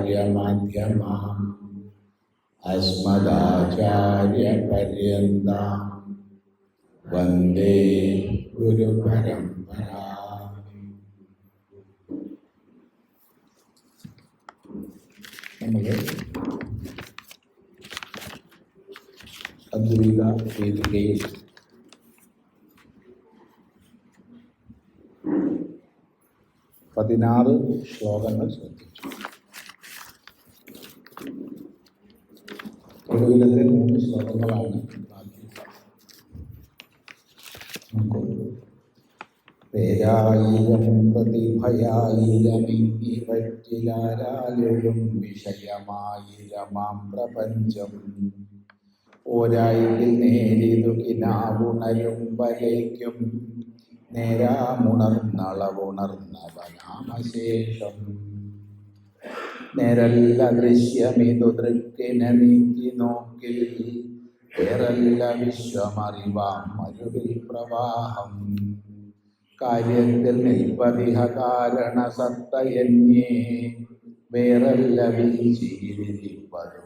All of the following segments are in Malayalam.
शङ्कराचार्यमध्यमाम् अस्मदाचार्यपर्यन्तां वन्दे गुरुपरम्परा നമ്മൾ അദ്വൈത വേദികയിൽ പതിനാറ് ശ്ലോകങ്ങൾ ശ്രദ്ധിച്ചു ഒടുവിലത്തെ മൂന്ന് ശ്ലോകങ്ങളാണ് ബാക്കി നമുക്ക് വിഷയമായിരമാം പ്രപഞ്ചം ഓരായിൽ നേരിതു കിനാവുണരും നേരാമുണർന്നളവുണർന്നവനാമശേഷം. നേരല്ല ദൃശ്യമിതു ദൃക്കിനെ നീക്കി നോക്കി വേറല്ല വിശ്വമറിവാം മരുവിൽ പ്രവാഹം. കാര്യത്തിൽ നിൽപ്പതിഹ കാരണ സത്തയന്യേ വേറല്ല വീശിയിരിപ്പതു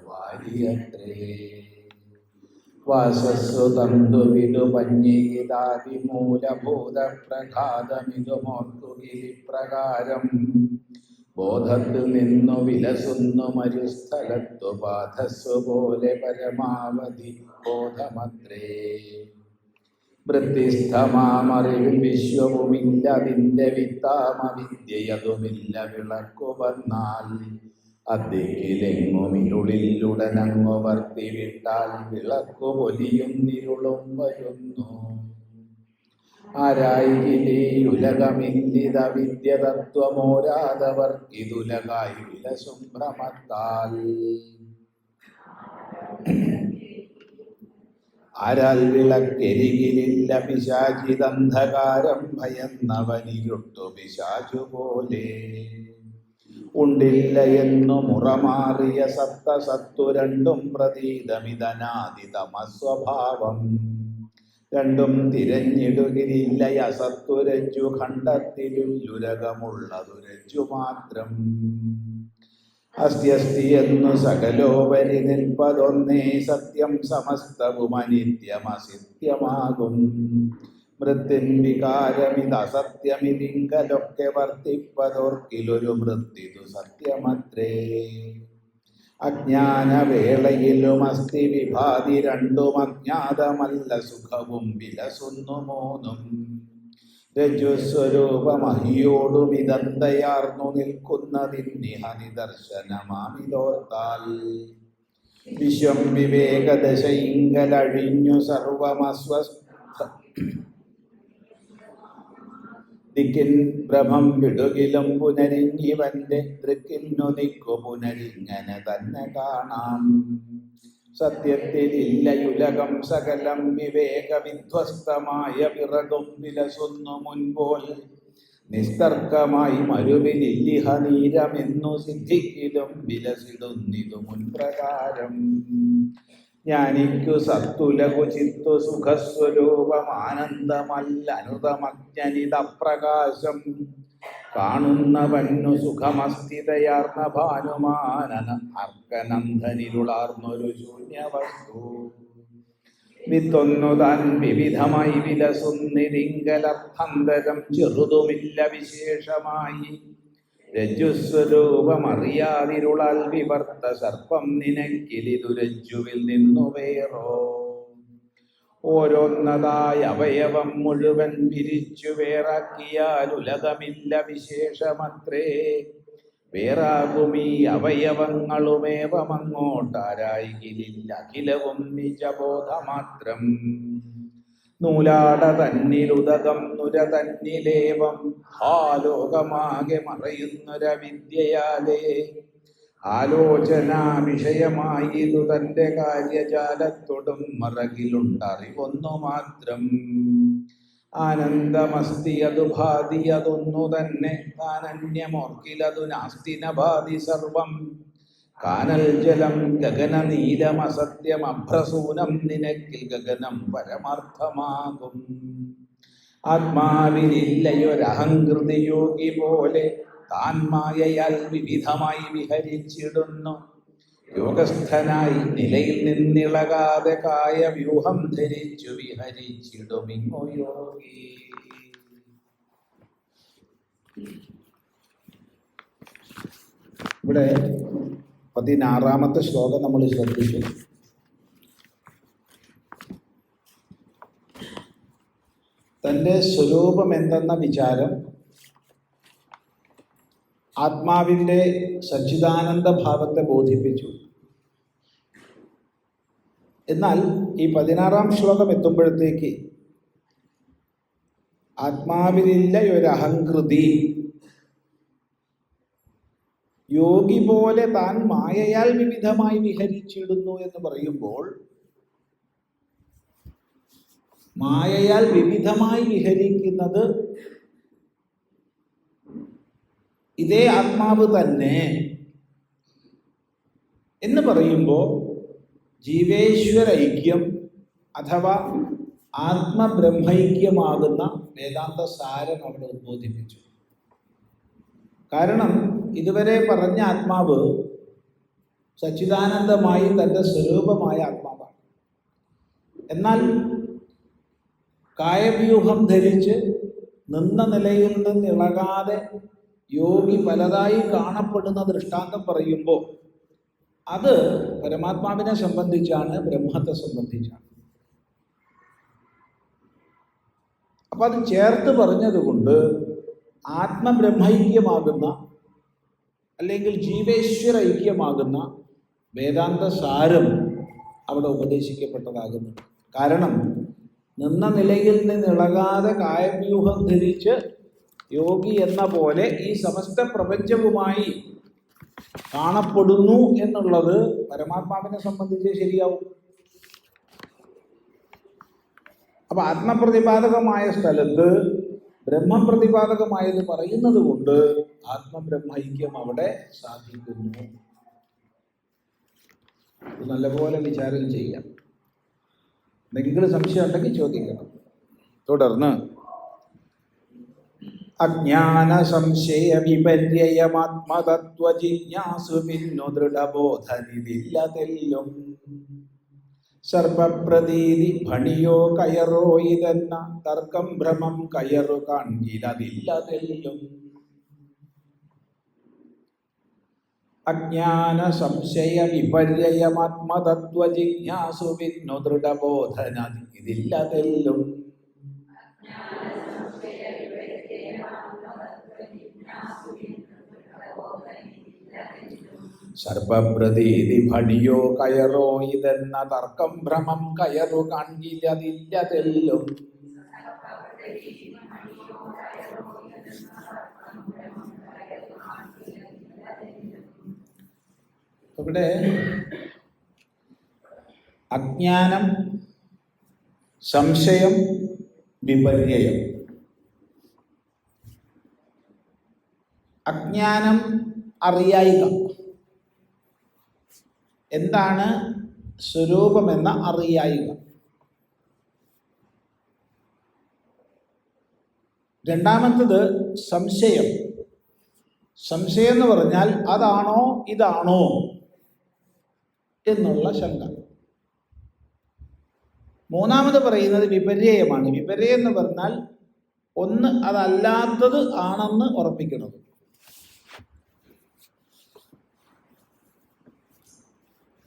വാസസ്സു തന്തുവിതു പഞ്ഞിതാതിമൂലഭൂത പ്രഘാതമിതു മോർത്തുകിരിപ്രകാരം ബോധത്തിൽ നിന്നു വിലസുന്നു മരുസ്ഥലത്തു ബാധസ്സു പോലെ പരമാവധി ബോധമത്രേ. വൃത്തിസ്ഥമാമറിവിൽ വിശ്വവുമില്ല അതിന്റെ വിത്താമവിദ്യയതുമില്ല വിളക്കു വന്നാൽ അദ്ദിക്കിലെങ്ങുമിരുളിലുടനങ്ങു വർത്തി വർത്തിവിട്ടാൽ വിളക്കു പൊലിയുന്നിരുളും വരുന്നു. ആരായിലേ ഉലകമില്ലിത വിദ്യ തത്വമോരാതവർക്കിതുലകായി വിലസും ഭ്രമത്താൽ ആരാൽ വിളക്കരികിലില്ല പിശാചിതന്ധകാരം ഭയന്നവനിരുട്ടു പിശാചു പോലെ ഉണ്ടില്ല എന്നു മുറമാറിയ സത്ത സത്തു രണ്ടും പ്രതീതമിതനാദി തമസ്വഭാവം രണ്ടും തിരഞ്ഞിടുകിലില്ല അസത്തുരജ്ജു ഖണ്ഡത്തിലുരകമുള്ളതുരജ്ജു മാത്രം. അസ്ത്യസ്തി എന്നു സകലോപരി നിൽപ്പതൊന്നേ സത്യം സമസ്തവും അനിത്യമസിത്യമാകും മൃത്തിൻ വികാരമിതസത്യമിതിങ്കലൊക്കെ വർത്തിപ്പതോർക്കിലൊരു മൃത്തിതു സത്യമത്രേ. അജ്ഞാനവേളയിലും അസ്ഥി വിഭാതി രണ്ടും അജ്ഞാതമല്ല സുഖവും വിലസുന്നു മൂന്നും. രജുസ്വരൂപമഹിയോടും ഇതന്തയാർന്നു നിൽക്കുന്നതിന്നിഹ നിദർശനമാമിതോർത്താൽ വിശ്വം വിവേകദശയിങ്കലഴിഞ്ഞു സർവമസ്വസ്ഥ ദിക്കിൻ ഭ്രമം വിടുകിലും പുനരിഞ്ഞിവന്റെ തൃക്കിന്നു നിക്കു പുനരിങ്ങനെ തന്നെ കാണാം. സത്യത്തിലില്ലയുലകം സകലം വിവേക വിധ്വസ്തമായ പിറകും വിലസുന്നു മുൻപോൽ. നിസ്തർക്കമായി മരുവിലില്ലിഹ നീരമെന്നു സിദ്ധിക്കിലും വിലസിടുന്നിതു മുൻപ്രകാരം. ജ്ഞാനിക്കു സത്തുലകു ചിത്തു സുഖസ്വരൂപമാനന്ദമല്ല അനുതമജ്ഞനിത പ്രകാശം കാണുന്നവന്നു സുഖമസ്ഥിതയാർന്ന ഭാനുമാനന അർക്കനന്ദനിരുളാർന്നൊരു ശൂന്യവസ്തു. വിത്തൊന്നു താൻ വിവിധമായി വിലസുന്നിരിങ്കലർത്ഥന്തരം ചെറുതുമില്ല വിശേഷമായി. രജ്ജുസ്വരൂപമറിയാതിരുളാൽ വിവർത്ത സർപ്പം നിനക്കിലിതു രജ്ജുവിൽ നിന്നു വേറോ. ഓരോന്നതായ അവയവം മുഴുവൻ പിരിച്ചു വേറാക്കിയാൽ ഉലകമില്ല വിശേഷമത്രേ. വേറാകുമീ അവയവങ്ങളുമേവമങ്ങോട്ടാരായിലില്ല അഖിലവും നിജബോധമാത്രം. നൂലാട തന്നിലുദകം നുര തന്നിലേവം. ആലോകമാകെ മറയുന്നൊരവിദ്യയാലേ. ആലോചനാ വിഷയമായിതു തന്റെ കാര്യജാലത്തോടും മറകിലുണ്ടറിവൊന്നു മാത്രം ആനന്ദമസ്തി അതു ഭാതി അതൊന്നു തന്നെ താനന്യമോർക്കിലതു നാസ്തിന ഭാതി സർവം കാനൽ ജലം അഭ്രസൂനം നിനക്കിൽ ഗഗനം പരമാർത്ഥമാകും. ആത്മാവിലില്ലയൊരഹങ്കൃതി യോഗി പോലെ താൻ മായയാൽ വിവിധമായി വിഹരിച്ചിടുന്നു. യോഗസ്ഥനായി നിലയിൽ നിന്നിളകാതെ കായ വ്യൂഹം ധരിച്ചു വിഹരിച്ചിടുമിങ്ങോ യോഗി. ഇവിടെ പതിനാറാമത്തെ ശ്ലോകം നമ്മൾ ശ്രദ്ധിച്ചു. തന്റെ സ്വരൂപം എന്തെന്ന വിചാരം ആത്മാവിന്റെ സച്ചിദാനന്ദ ഭാവത്തെ ബോധിപ്പിച്ചു. എന്നാൽ ഈ പതിനാറാം ശ്ലോകം എത്തുമ്പോഴത്തേക്ക് ആത്മാവിലില്ല ഒരു അഹങ്കൃതി യോഗി പോലെ താൻ മായയാൽ വിവിധമായി വിഹരിച്ചിടുന്നു എന്ന് പറയുമ്പോൾ മായയാൽ വിവിധമായി വിഹരിക്കുന്നത് ഇതേ ആത്മാവ് തന്നെ എന്ന് പറയുമ്പോൾ ജീവേശ്വര ഐക്യം അഥവാ ആത്മബ്രഹ്മൈക്യമാകുന്ന വേദാന്ത സാരം അവിടെ ഉദ്ബോധിപ്പിച്ചു. കാരണം ഇതുവരെ പറഞ്ഞ ആത്മാവ് സച്ചിദാനന്ദമായി തന്റെ സ്വരൂപമായ ആത്മാവാണ്. എന്നാൽ കായവ്യൂഹം ധരിച്ച് നിന്ന നിലയിൽ നിന്ന് ഇളകാതെ യോഗി പലതായി കാണപ്പെടുന്ന ദൃഷ്ടാന്തം പറയുമ്പോൾ അത് പരമാത്മാവിനെ സംബന്ധിച്ചാണ് ബ്രഹ്മത്തെ സംബന്ധിച്ചാണ്. അപ്പം അത് ചേർത്ത് പറഞ്ഞതുകൊണ്ട് ആത്മബ്രഹ്മൈക്യമാകുന്ന അല്ലെങ്കിൽ ജീവേശ്വര ഐക്യമാകുന്ന വേദാന്ത സാരം അവിടെ ഉപദേശിക്കപ്പെട്ടതാകുന്നു. കാരണം നിന്ന നിലയിൽ നിന്നിളകാതെ കായവ്യൂഹം ധരിച്ച് യോഗി എന്ന പോലെ ഈ സമസ്ത പ്രപഞ്ചവുമായി കാണപ്പെടുന്നു എന്നുള്ളത് പരമാത്മാവിനെ സംബന്ധിച്ച് ശരിയാവും. അപ്പൊ ആത്മപ്രതിപാദകമായ സ്ഥലത്ത് ബ്രഹ്മപ്രതിപാദകമായത് പറയുന്നത് കൊണ്ട് ആത്മബ്രഹ്മൈക്യം അവിടെ സാധിക്കുന്നു. നല്ലപോലെ വിചാരം ചെയ്യാം. എന്തെങ്കിലും സംശയം ഉണ്ടെങ്കിൽ ചോദിക്കണം. തുടർന്ന് അജ്ഞാന സംശയ വിപര്യമാത്മതത്വ ജിജ്ഞാസു പിന്നു ദൃഢബോധനിതില്ലതെല്ലും. സർപ്പപ്രതീതി ഭണിയോ കയറോ ഇതെന്ന തർക്കം ഭ്രമം കയറു കാൺകിലതില്ലതെല്ലും. അജ്ഞാന സംശയ വിപര്യമാത്മതത്വ ജിജ്ഞാസു വിന്നു ദൃഢബോധന ഇതില്ലതെല്ലും. സർപ്പപ്രതീതി ഭണിയോ കയറോ ഇതെന്ന തർക്കം ഭ്രമം കയറു കാൺകിലതില്ലതെല്ലും ഇവിടെ അജ്ഞാനം സംശയം വിപര്യം അജ്ഞാനം അറിയായിക. എന്താണ് സ്വരൂപമെന്ന അറിയായിക. രണ്ടാമത്തത് സംശയം. സംശയം എന്ന് പറഞ്ഞാൽ അതാണോ ഇതാണോ എന്നുള്ള ശങ്ക. മൂന്നാമത് പറയുന്നത് വിപര്യമാണ് വിപര്യം എന്ന് പറഞ്ഞാൽ ഒന്ന് അതല്ലാത്തത് ആണെന്ന് ഉറപ്പിക്കുന്നത്.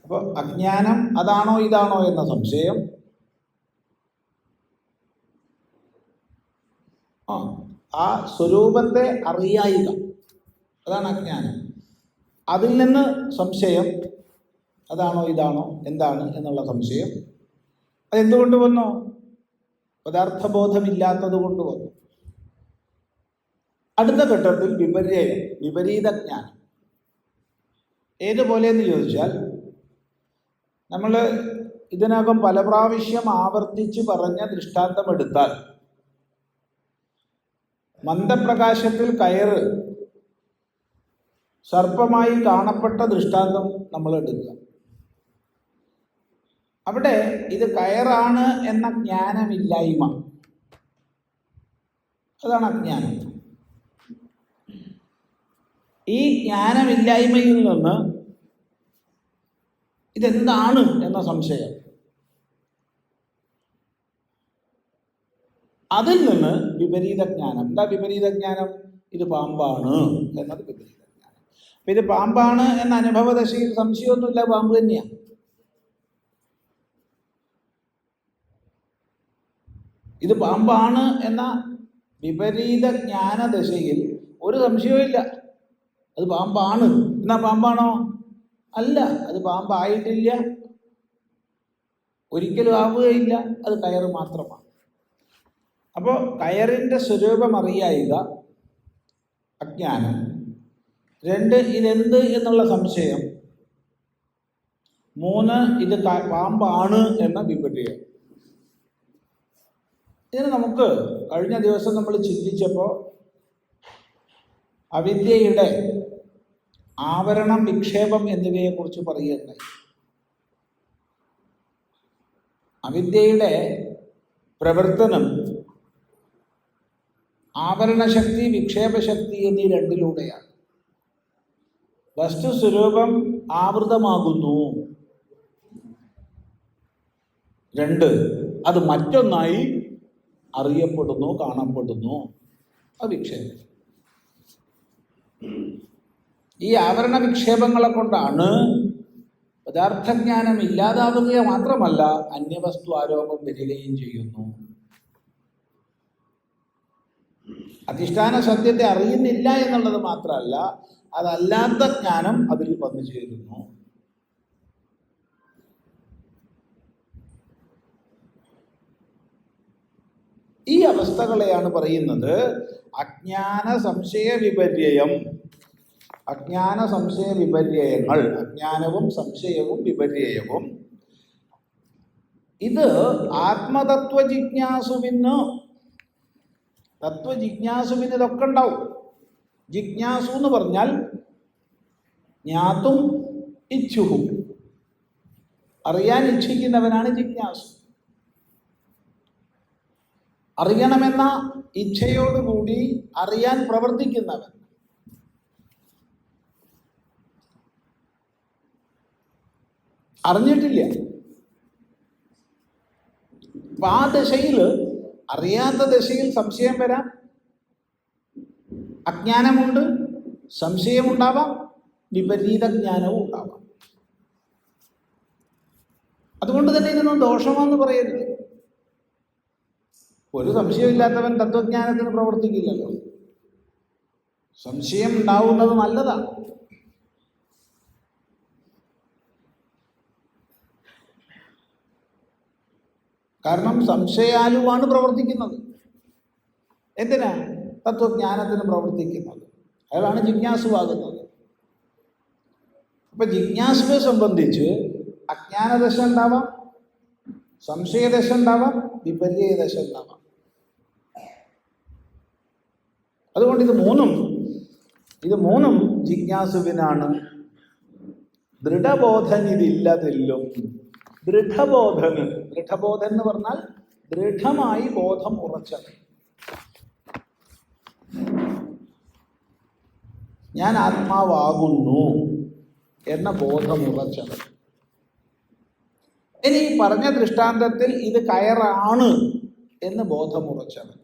അപ്പോൾ അജ്ഞാനം അതാണോ ഇതാണോ എന്ന സംശയം. ആ ആ സ്വരൂപത്തെ അറിയായിക. അതാണ് അജ്ഞാനം. അതിൽ നിന്ന് സംശയം അതാണോ ഇതാണോ എന്താണ് എന്നുള്ള സംശയം. അതെന്തുകൊണ്ട് വന്നു? പദാർത്ഥബോധമില്ലാത്തത് കൊണ്ട് വന്നു. അടുത്ത ഘട്ടത്തിൽ വിപര്യം വിപരീത ജ്ഞാനം. ഏതുപോലെയെന്ന് ചോദിച്ചാൽ നമ്മൾ ഇതിനകം പല പ്രാവശ്യം ആവർത്തിച്ച് പറഞ്ഞ ദൃഷ്ടാന്തമെടുത്താൽ മന്ദപ്രകാശത്തിൽ കയറ് സർപ്പമായി കാണപ്പെട്ട ദൃഷ്ടാന്തം നമ്മൾ എടുക്കുക. അവിടെ ഇത് കയറാണ് എന്ന ജ്ഞാനമില്ലായ്മ. അതാണ് അജ്ഞാനം. ഈ ജ്ഞാനമില്ലായ്മയിൽ നിന്ന് ഇതെന്താണ് എന്ന സംശയം. അതിൽ നിന്ന് വിപരീത ജ്ഞാനം എന്താ വിപരീത ജ്ഞാനം ഇത് പാമ്പാണ് എന്നത് വിപരീത ജ്ഞാനം അപ്പൊ ഇത് പാമ്പാണ് എന്ന അനുഭവദശയിൽ സംശയമൊന്നുമില്ല പാമ്പ് തന്നെയാണ് ഇത് പാമ്പാണ് എന്ന വിപരീത ജ്ഞാനദശയിൽ ഒരു സംശയവും ഇല്ല അത് പാമ്പാണ്. എന്നാ പാമ്പാണോ? അല്ല അത് പാമ്പായിട്ടില്ല. ഒരിക്കലും ആവുകയില്ല. അത് കയറ് മാത്രമാണ്. അപ്പോൾ കയറിന്റെ സ്വരൂപം അറിയായിക അജ്ഞാനം. രണ്ട് ഇതെന്ത് എന്നുള്ള സംശയം. മൂന്ന് ഇത് പാമ്പാണ് എന്ന വിപര്യം ഇതിന് നമുക്ക് കഴിഞ്ഞ ദിവസം നമ്മൾ ചിന്തിച്ചപ്പോൾ അവിദ്യയുടെ ആവരണം വിക്ഷേപം എന്നിവയെക്കുറിച്ച് പറയുകയുണ്ടായി. അവിദ്യയുടെ പ്രവർത്തനം ആവരണശക്തി വിക്ഷേപശക്തി എന്നീ രണ്ടിലൂടെയാണ്. വസ്തുസ്വരൂപം ആവൃതമാകുന്നു. രണ്ട് അത് മറ്റൊന്നായി അറിയപ്പെടുന്നു കാണപ്പെടുന്നു. അത് വിക്ഷേപം. ഈ ആവരണ വിക്ഷേപങ്ങളെ കൊണ്ടാണ് പദാർത്ഥജ്ഞാനം ഇല്ലാതാവുക മാത്രമല്ല അന്യവസ്തു ആരോപം വരികയും ചെയ്യുന്നു. അധിഷ്ഠാന സത്യത്തെ അറിയുന്നില്ല എന്നുള്ളത് മാത്രമല്ല അതല്ലാത്ത ജ്ഞാനം അതിൽ വന്നു ചേരുന്നു. ഈ അവസ്ഥകളെയാണ് പറയുന്നത് അജ്ഞാന സംശയ വിപര്യം അജ്ഞാന സംശയ വിപര്യങ്ങൾ അജ്ഞാനവും സംശയവും വിപര്യവും ഇത് ആത്മതത്വ ജിജ്ഞാസുവിന് തത്വജിജ്ഞാസുവിന് ഇതൊക്കെ ഉണ്ടാവും. ജിജ്ഞാസു എന്ന് പറഞ്ഞാൽ ജ്ഞാത്തും ഇച്ഛുഹു. അറിയാൻ ഇച്ഛിക്കുന്നവനാണ് ജിജ്ഞാസു. അറിയണമെന്ന ഇച്ഛയോടുകൂടി അറിയാൻ പ്രവർത്തിക്കുന്നവൻ. അറിഞ്ഞിട്ടില്ല. അപ്പൊ ആ ദശയിൽ അറിയാത്ത ദശയിൽ സംശയം വരാം. അജ്ഞാനമുണ്ട് സംശയമുണ്ടാവാം വിപരീത ജ്ഞാനവും ഉണ്ടാവാം. അതുകൊണ്ട് തന്നെ ഇതൊന്നും ദോഷമാണെന്ന് പറയരുത്. ഒരു സംശയമില്ലാത്തവൻ തത്വജ്ഞാനത്തിന് പ്രവർത്തിക്കില്ലല്ലോ. സംശയം ഉണ്ടാവുന്നത് നല്ലതാണ് കാരണം സംശയാലുവാണ് പ്രവർത്തിക്കുന്നത്. എന്തിനാ? തത്വജ്ഞാനത്തിന് പ്രവർത്തിക്കുന്നത്. അയാളാണ് ജിജ്ഞാസുവാകുന്നത്. അപ്പൊ ജിജ്ഞാസുവെ സംബന്ധിച്ച് അജ്ഞാനദശ ഉണ്ടാവാം സംശയദശ ഉണ്ടാവാം വിപര്യദശ ഉണ്ടാവാം. അതുകൊണ്ട് ഇത് മൂന്നും ഇത് മൂന്നും ജിജ്ഞാസുവിനാണ്. ദൃഢബോധനിതില്ലതില്ലും ദൃഢബോധന് ദൃഢബോധൻ എന്ന് പറഞ്ഞാൽ ദൃഢമായി ബോധം ഉറച്ചത്. ഞാൻ ആത്മാവാകുന്നു എന്ന ബോധം ഉറച്ചത്. ഇനി പറഞ്ഞ ദൃഷ്ടാന്തത്തിൽ ഇത് കയറാണ് എന്ന് ബോധമുറച്ചവൻ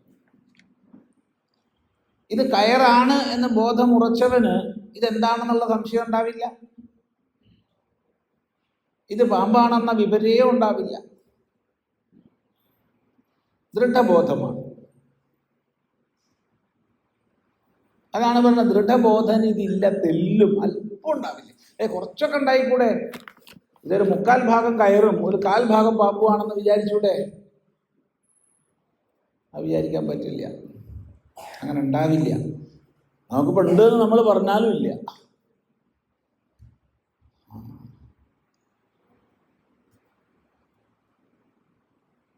ഇത് കയറാണ് എന്ന് ബോധമുറച്ചവന് ഇതെന്താണെന്നുള്ള സംശയം ഉണ്ടാവില്ല. ഇത് പാമ്പാണെന്ന വിപര്യം ഉണ്ടാവില്ല. ദൃഢബോധമാണ്. അതാണ് പറഞ്ഞത് ദൃഢബോധന ഇതില്ല തെല്ലും അല്പം ഉണ്ടാവില്ല. ഏ കുറച്ചൊക്കെ ഉണ്ടായിക്കൂടെ? ഇതൊരു മുക്കാൽ ഭാഗം കയറും. ഒരു കാൽ ഭാഗം പാമ്പുവാണെന്ന് വിചാരിച്ചൂടെ? അത് വിചാരിക്കാൻ പറ്റില്ല. അങ്ങനെ ഉണ്ടാവില്ല. നമുക്ക് പണ്ട് നമ്മൾ പറഞ്ഞാലും ഇല്ല.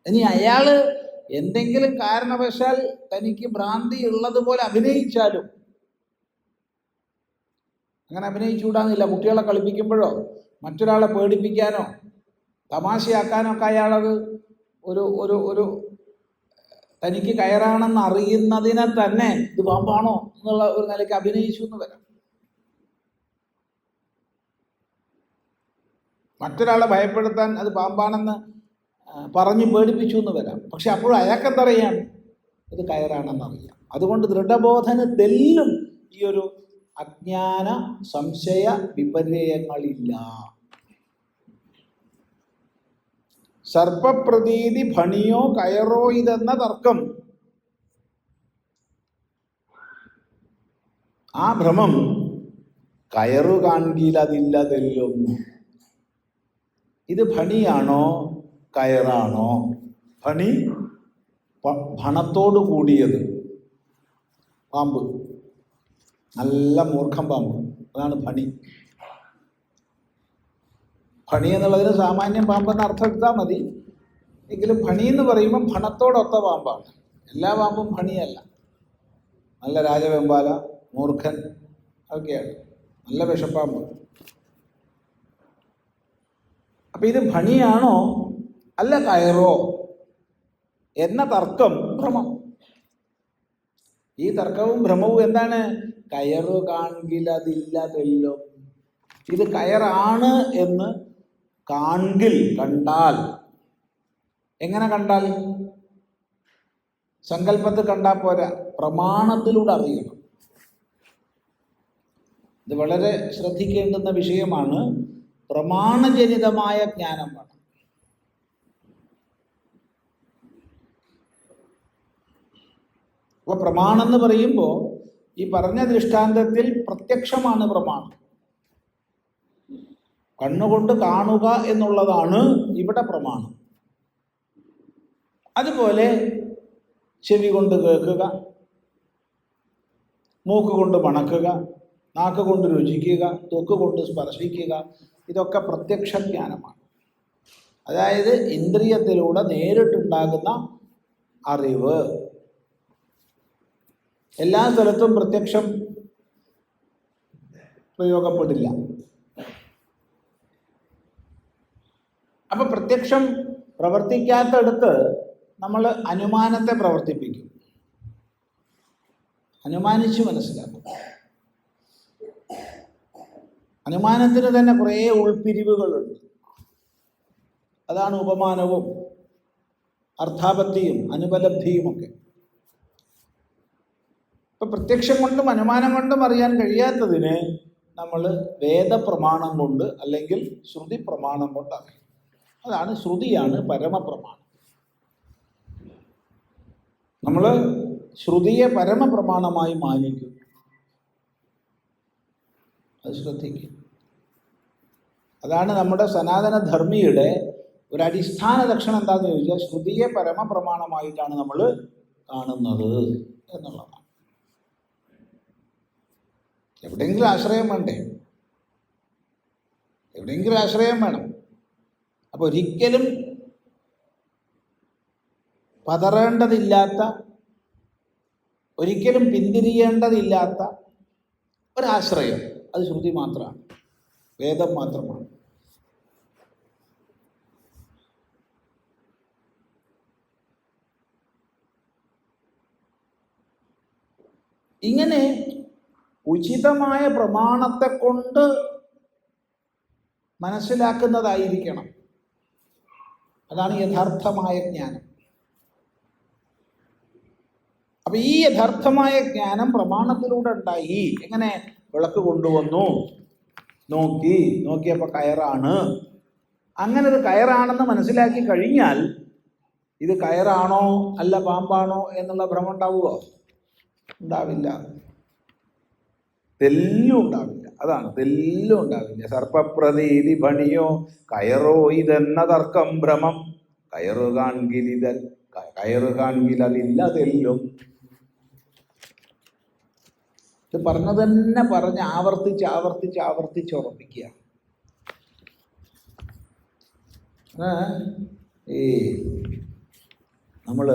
ഇനി അയാൾ എന്തെങ്കിലും കാരണവശാൽ തനിക്ക് ഭ്രാന്തി ഉള്ളതുപോലെ അഭിനയിച്ചാലും. അങ്ങനെ അഭിനയിച്ചുകൂടാന്നില്ല കുട്ടികളെ കളിപ്പിക്കുമ്പോഴോ മറ്റൊരാളെ പേടിപ്പിക്കാനോ തമാശയാക്കാനോ ഒക്കെ അയാളത് ഒരു ഒരു ഒരു തനിക്ക് കയറാണെന്ന് അറിയുന്നതിനെ തന്നെ ഇത് പാമ്പാണോ എന്നുള്ള ഒരു നിലയ്ക്ക് അഭിനയിച്ചു എന്ന് വരാം. മറ്റൊരാളെ ഭയപ്പെടുത്താൻ അത് പാമ്പാണെന്ന് പറഞ്ഞ് പേടിപ്പിച്ചു എന്ന് വരാം. പക്ഷെ അപ്പോഴും അയാൾക്കെന്തറിയാം? ഇത് കയറാണെന്നറിയാം. അതുകൊണ്ട് ദൃഢബോധന തെല്ലും ഈ ഒരു അജ്ഞാന സംശയ വിപര്യങ്ങളില്ല സർപ്പപ്രതീതി ഭണിയോ കയറോ ഇതെന്ന തർക്കം. ആ ഭ്രമം കയറു കാൺകിലതില്ലതെല്ലും ഇത് ഭണിയാണോ കയറാണോ? ഭണി പണത്തോടു കൂടിയത്. പാമ്പ്. നല്ല മൂർഖം പാമ്പ്. അതാണ് ഭണി ഭണി എന്നുള്ളതിന് സാമാന്യം പാമ്പെന്ന് അർത്ഥം എടുത്താൽ മതി. എങ്കിലും ഭണി എന്ന് പറയുമ്പം ഭണത്തോടൊത്ത പാമ്പാണ്. എല്ലാ പാമ്പും ഭണിയല്ല നല്ല രാജവെമ്പാല മൂർഖൻ ഒക്കെയാണ് നല്ല വിഷപ്പാമ്പ്. അപ്പം ഇത് ഭണിയാണോ അല്ല കയറോ എന്ന തർക്കം ഭ്രമം. ഈ തർക്കവും ഭ്രമവും എന്താണ്? കയറ് കാണില്ല അതില്ല തെല്ലോ ഇത് കയറാണ് എന്ന് കാണിൽ കണ്ടാൽ. എങ്ങനെ കണ്ടാൽ? സങ്കല്പത്തിൽ കണ്ടാൽ പോരാ. പ്രമാണത്തിലൂടെ അറിയണം. ഇത് വളരെ ശ്രദ്ധിക്കേണ്ടുന്ന വിഷയമാണ്. പ്രമാണജനിതമായ ജ്ഞാനം വേണം. അപ്പൊ പ്രമാണം എന്ന് പറയുമ്പോൾ ഈ പറഞ്ഞ ദൃഷ്ടാന്തത്തിൽ പ്രത്യക്ഷമാണ് പ്രമാണം. കണ്ണുകൊണ്ട് കാണുക എന്നുള്ളതാണ് ഇവിടെ പ്രമാണം. അതുപോലെ ചെവി കൊണ്ട് കേൾക്കുക മൂക്ക് കൊണ്ട് മണക്കുക നാക്ക് കൊണ്ട് രുചിക്കുക തൊക്ക് കൊണ്ട് സ്പർശിക്കുക ഇതൊക്കെ പ്രത്യക്ഷ ജ്ഞാനമാണ് അതായത് ഇന്ദ്രിയത്തിലൂടെ നേരിട്ടുണ്ടാകുന്ന അറിവ്. എല്ലാ സ്ഥലത്തും പ്രത്യക്ഷം പ്രയോഗപ്പെടില്ല. അപ്പൊ പ്രത്യക്ഷം പ്രവർത്തിക്കാത്തടുത്ത് നമ്മൾ അനുമാനത്തെ പ്രവർത്തിപ്പിക്കും. അനുമാനിച്ച് മനസ്സിലാക്കും. അനുമാനത്തിന് തന്നെ കുറേ ഉൾപിരിവുകളുണ്ട്. അതാണ് ഉപമാനവും അർത്ഥാപത്തിയും അനുപലബ്ധിയുമൊക്കെ. ഇപ്പൊ പ്രത്യക്ഷം കൊണ്ടും അനുമാനം കൊണ്ടും അറിയാൻ കഴിയാത്തതിന് നമ്മൾ വേദപ്രമാണം കൊണ്ട് അല്ലെങ്കിൽ ശ്രുതി പ്രമാണം കൊണ്ട് അറിയും. അതാണ് ശ്രുതിയാണ് പരമപ്രമാണം. നമ്മൾ ശ്രുതിയെ പരമപ്രമാണമായി മാനിക്കും. അത് ശ്രദ്ധിക്കും. അതാണ് നമ്മുടെ സനാതന ധർമ്മിയുടെ ഒരു അടിസ്ഥാന ലക്ഷണം എന്താണെന്ന് ചോദിച്ചാൽ ശ്രുതിയെ പരമപ്രമാണമായിട്ടാണ് നമ്മൾ കാണുന്നത് എന്നുള്ളതാണ്. എവിടെയെങ്കിലും ആശ്രയം വേണ്ടേ? എവിടെയെങ്കിലും ആശ്രയം വേണം. അപ്പോൾ ഒരിക്കലും പതറേണ്ടതില്ലാത്ത ഒരിക്കലും പിന്തിരിയേണ്ടതില്ലാത്ത ഒരാശ്രയം. അത് ശ്രുതി മാത്രമാണ്. വേദം മാത്രമാണ്. ഇങ്ങനെ ഉചിതമായ പ്രമാണത്തെ കൊണ്ട് മനസ്സിലാക്കുന്നതായിരിക്കണം. അതാണ് യഥാർത്ഥമായ ജ്ഞാനം. അപ്പൊ ഈ യഥാർത്ഥമായ ജ്ഞാനം പ്രമാണത്തിലൂടെ ഉണ്ടായി. എങ്ങനെ? വിളക്ക് കൊണ്ടുവന്നു. നോക്കി. നോക്കിയപ്പോൾ കയറാണ്. അങ്ങനെ ഇത് കയറാണെന്ന് മനസ്സിലാക്കി കഴിഞ്ഞാൽ ഇത് കയറാണോ അല്ല പാമ്പാണോ എന്നുള്ള ഭ്രമം ഉണ്ടാവുമോ ഉണ്ടാവില്ല. തെല്ലും ഉണ്ടാവില്ല. അതാണ് തെല്ലും ഉണ്ടാവില്ല. സർപ്പപ്രതീതി ഭണിയോ കയറോ ഇതെന്ന തർക്കം ഭ്രമം. കയറു കയറ് കയറു കാൺകിലതില്ല തെല്ലും. ഇത് പറഞ്ഞത് തന്നെ പറഞ്ഞ് ആവർത്തിച്ച് ആവർത്തിച്ച് ആവർത്തിച്ച് ഉറപ്പിക്കുക. ഈ നമ്മൾ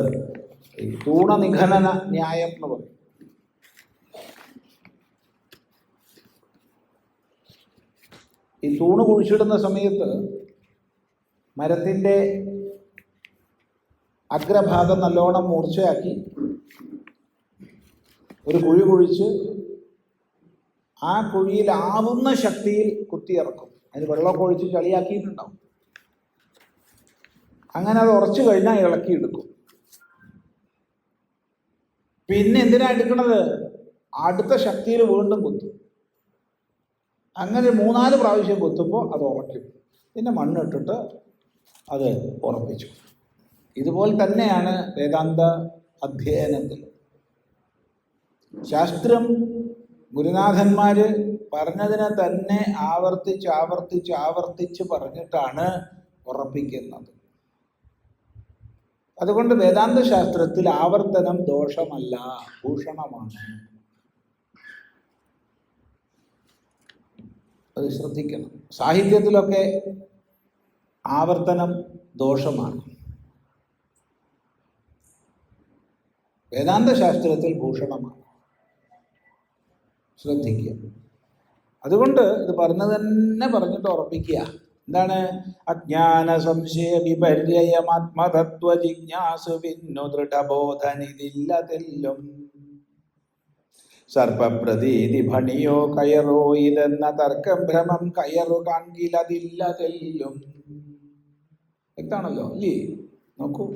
ഈ തൂണനിഖനന ന്യായം എന്ന് പറയും. ഈ തൂണ് കുഴിച്ചിടുന്ന സമയത്ത് മരത്തിന്റെ അഗ്രഭാഗം നല്ലോണം മൂർച്ചയാക്കി ഒരു കുഴി കുഴിച്ച് ആ കുഴിയിലാവുന്ന ശക്തിയിൽ കുത്തിയിറക്കും. അതിന് വെള്ളമൊക്കെ ഒഴിച്ച് ചളിയാക്കിയിട്ടുണ്ടാവും. അങ്ങനെ അത് ഉറച്ചു കഴിഞ്ഞാൽ ഇളക്കിയെടുക്കും പിന്നെ എന്തിനാ എടുക്കണത്? അടുത്ത ശക്തിയിൽ വീണ്ടും കുത്തും. അങ്ങനെ മൂന്നാൽ പ്രാവശ്യം കുത്തുമ്പോൾ അത് ഉറക്കും പിന്നെ മണ്ണിട്ടിട്ട് അത് ഉറപ്പിച്ചു. ഇതുപോലെ തന്നെയാണ് വേദാന്ത അധ്യയനത്തിൽ. ശാസ്ത്രം ഗുരുനാഥന്മാർ പറഞ്ഞതിനെ തന്നെ ആവർത്തിച്ച് ആവർത്തിച്ച് ആവർത്തിച്ച് പറഞ്ഞിട്ടാണ് ഉറപ്പിക്കുന്നത്. അതുകൊണ്ട് വേദാന്ത ശാസ്ത്രത്തിൽ ആവർത്തനം ദോഷമല്ല ഭൂഷണമാണ്. അത് ശ്രദ്ധിക്കണം. സാഹിത്യത്തിലൊക്കെ ആവർത്തനം ദോഷമാണ്. വേദാന്ത ശാസ്ത്രത്തിൽ ഭൂഷണമാണ്. ശ്രദ്ധിക്കുക. അതുകൊണ്ട് ഇത് പറഞ്ഞത് തന്നെ പറഞ്ഞിട്ട് ഉറപ്പിക്കുക. എന്താണ്? അജ്ഞാന സംശയ വിപര്യമാത്മതത്വ ജിജ്ഞാസു വിന്നു ദൃഢബോധനിതില്ല തെല്ലും സർപ്പപ്രതീതി ഭണിയോ കയറോ ഇതെന്ന തർക്കം ഭ്രമം കയറു കാൺകിലതില്ല തെല്ലും വ്യക്താണല്ലോ ഇല്ലേ? നോക്കൂ.